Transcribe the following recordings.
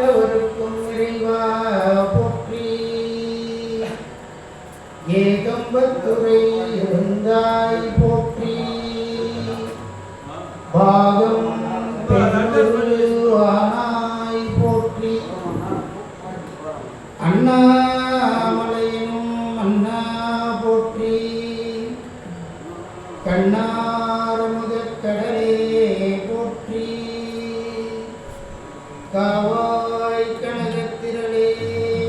எட்டவருக்கும் இறைவா போற்றி. ஏகம்பத்துறை இருந்தாய் போற்றி. பாகம் பெருவானாய் போற்றி. அண்ணா கனகத்திரளே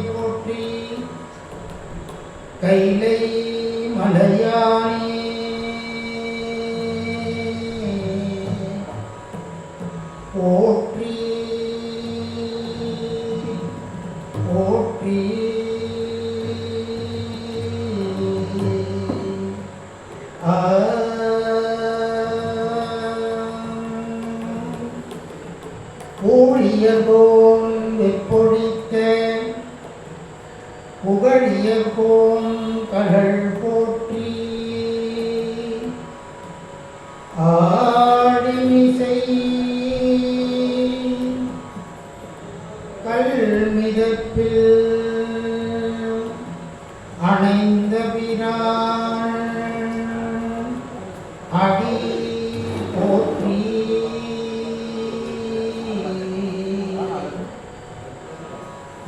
போற்றி. கைலை மலையானே. போற்றி. போற்றி. போல் வெப்பொழித்த புகழிய போல் கழல் போற்றி. ஆடிமிசை கல்மிதப்பில் அணைந்த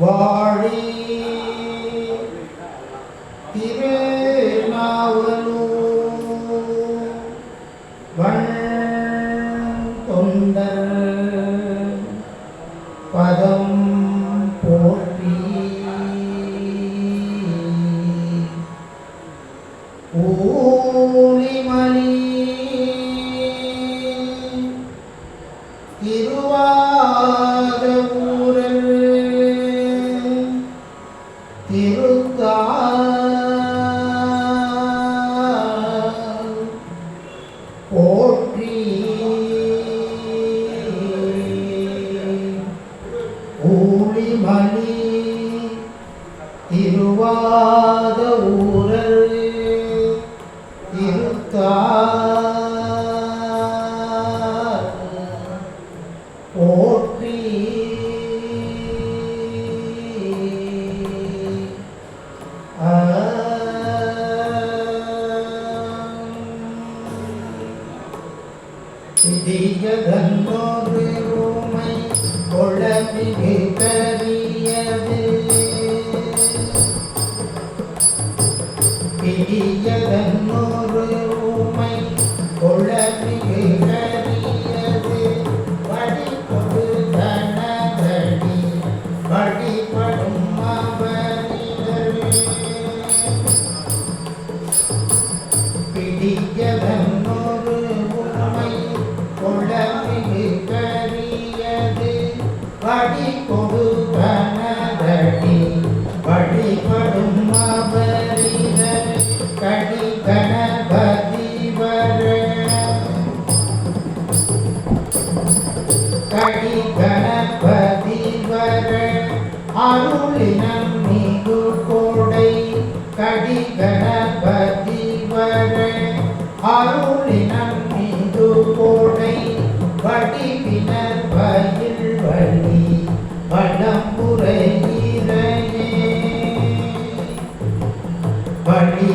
வாழி. திருநாவலூர் தொண்டர் பதம் போற்றி. ஊழிமணி திருவாத போற்றி சிதியதன்னோரு ஊமை கொளமிகு கரியது பிடியதன்னோரு கணபதி வர அருளினம் மிகு கோடை வடிவினர் பயில் வழி வளம்புரையிறையே வழி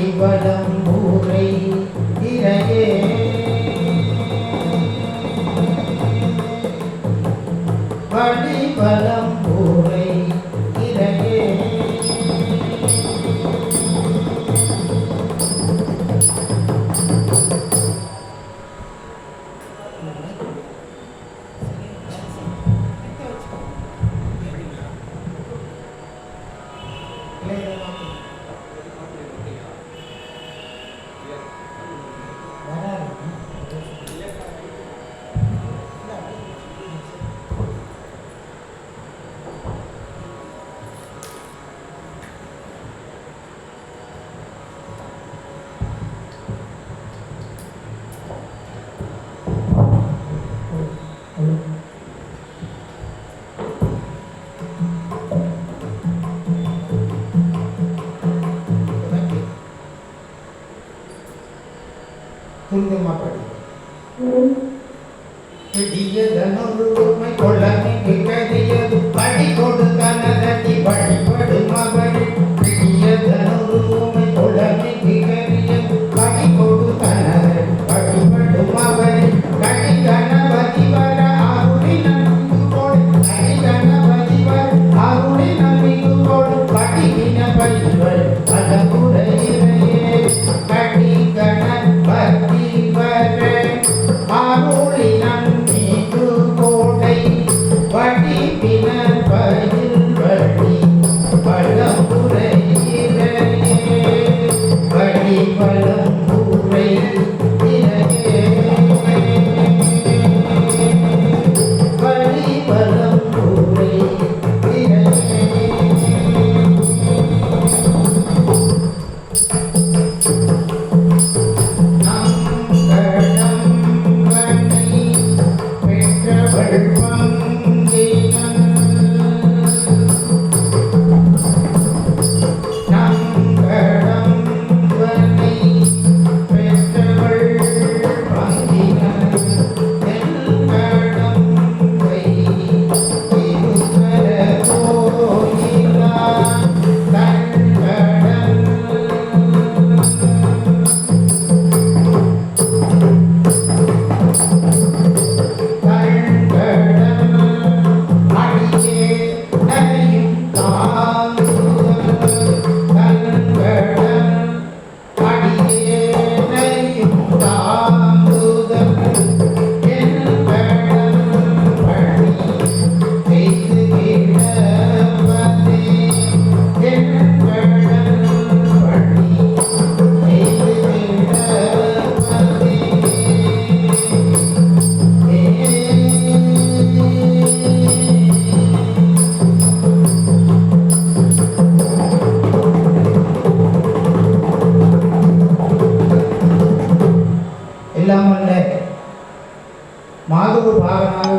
Vem, ಮುಂದೆ ಮಾತಾಡಿ ಡಿಜೆ ಧನರು ಮೈ ಕೊಳ್ಳನೆ విరామం లేక మాధుడు భావనాలు